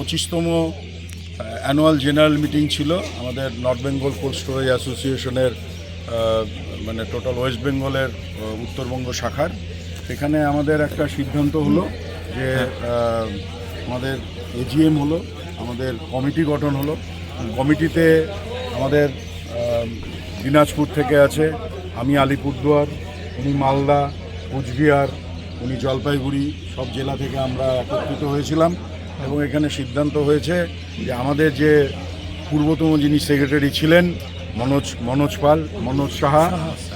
পঁচিশতম annual general meeting ছিল। আমাদের নর্থ বেঙ্গল কোল্ড স্টোরেজ অ্যাসোসিয়েশনের মানে টোটাল ওয়েস্ট বেঙ্গলের উত্তরবঙ্গ শাখার। এখানে আমাদের একটা সিদ্ধান্ত হলো যে আমাদের এজিএম হলো আমাদের কমিটি গঠন হলো। কমিটিতে আমাদের দিনাজপুর থেকে আছে আমি আলিপুরদুয়ার উনি মালদা কুচবিহার উনি জলপাইগুড়ি সব জেলা থেকে আমরা একত্রিত হয়েছিলাম। এবং এখানে সিদ্ধান্ত হয়েছে যে আমাদের যে পূর্বতম যিনি সেক্রেটারি ছিলেন মনোজ মনোজ পাল মনোজ সাহা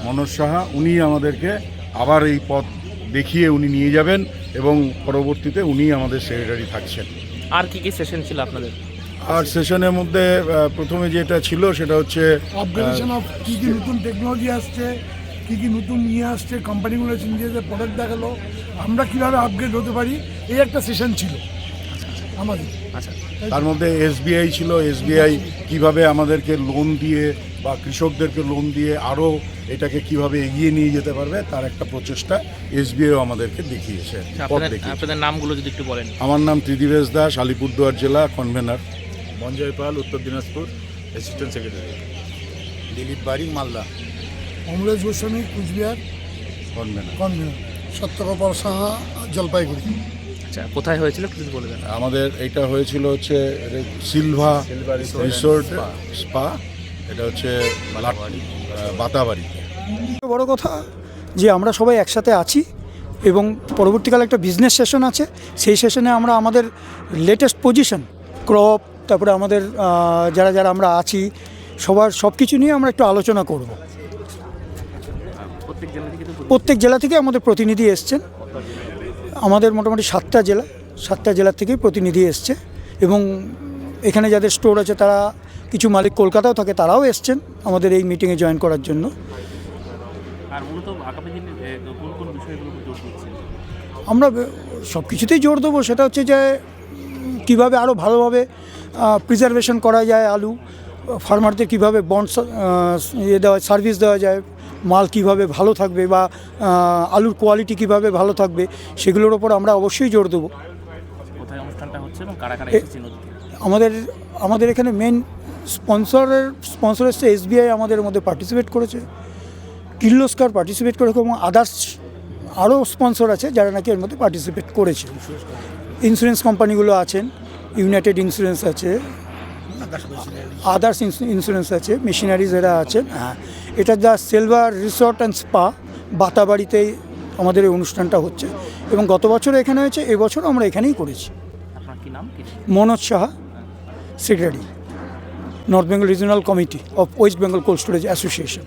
মনোজ সাহা উনি আমাদেরকে আবার এই পথ দেখিয়ে উনি নিয়ে যাবেন এবং পরবর্তীতে উনি আমাদের সেক্রেটারি থাকছেন। আর কি কি সেশন ছিল আপনাদের? আর সেশনের মধ্যে প্রথমে যেটা ছিল সেটা হচ্ছে আপগ্রেডেশন অফ কী কী নতুন টেকনোলজি আসছে কী কী নতুন নিয়ে আসছে কোম্পানিগুলো নিজেদের প্রোডাক্ট দেখাল আমরা কীভাবে আপগ্রেড হতে পারি এই একটা সেশন ছিল। আমাদের। আচ্ছা তার মধ্যে এসবিআই ছিল এসবিআই কীভাবে আমাদেরকে লোন দিয়ে বা কৃষকদেরকে লোন দিয়ে আরও এটাকে কীভাবে এগিয়ে নিয়ে যেতে পারবে তার একটা প্রচেষ্টা এসবিআইও আমাদেরকে দেখিয়েছে আচ্ছা, আপনাদের দেখিয়েছে। আপনাদের নামগুলো যদি একটু বলেন। আমার নাম ত্রিদিবেশ দাস আলিপুরদুয়ার জেলা কনভেনার মঞ্জয় পাল উত্তর দিনাজপুর অ্যাসিস্ট্যান্ট সেক্রেটারি দিলীপ বাড়ি Malda. Amaresh Goswami Cooch Behar. Convener convener Satyagopal Saha Jalpaiguri. আচ্ছা কোথায় হয়েছিল একটু যদি বলে দেন। আমাদের এটা হয়েছিল হচ্ছে সিলভা রিসোর্ট স্পা। এটা হচ্ছে বাতাবাড়িতে। বড় কথা যে আমরা সবাই একসাথে আছি এবং পরবর্তীকালে একটা বিজনেস সেশন আছে সেই সেশনে আমরা আমাদের লেটেস্ট পজিশন ক্রপ তারপরে আমাদের যারা যারা আমরা আছি সবার সব কিছু নিয়ে আমরা একটু আলোচনা করব। প্রত্যেক জেলা থেকে প্রত্যেক জেলা থেকে আমাদের প্রতিনিধি এসছেন। আমাদের মোটামুটি সাতটা জেলা সাতটা জেলার থেকেই প্রতিনিধি এসছে এবং এখানে যাদের স্টোর আছে তারা কিছু মালিক কলকাতাও থাকে তারাও এসছেন আমাদের এই মিটিংয়ে জয়েন করার জন্য। আমরা সব কিছুতেই জোর দেবো সেটা হচ্ছে যে কীভাবে আরও ভালোভাবে প্রিজার্ভেশন করা যায় আলু ফার্মারদের কীভাবে বন্ড ইয়ে দেওয়া সার্ভিস দেওয়া যায় মাল কীভাবে ভালো থাকবে বা আলুর কোয়ালিটি কীভাবে ভালো থাকবে সেগুলোর ওপর আমরা অবশ্যই জোর দেবো। হচ্ছে আমাদের আমাদের এখানে মেন স্পন্সরের স্পন্সর এসছে এসবিআই আমাদের মধ্যে পার্টিসিপেট করেছে। কির্লোস্কার পার্টিসিপেট করেছে এবং আদার্স আরও স্পন্সর আছে যারা নাকি এর মধ্যে পার্টিসিপেট করেছে। ইন্স্যুরেন্স কোম্পানিগুলো আছেন ইউনাইটেড ইন্স্যুরেন্স আছে আদার্স ইন্স্যুরেন্স আছে মেশিনারিজ এরা আছেন হ্যাঁ। এটা যা সিলভার রিসর্ট অ্যান্ড স্পা বাতাবাড়িতেই আমাদের এই অনুষ্ঠানটা হচ্ছে। এবং গত বছর এখানে হয়েছে এবছর আমরা এখানেই করেছি। আপনার কি নাম কি Manoj Saha secretary North Bengal regional committee of West Bengal cold storage association.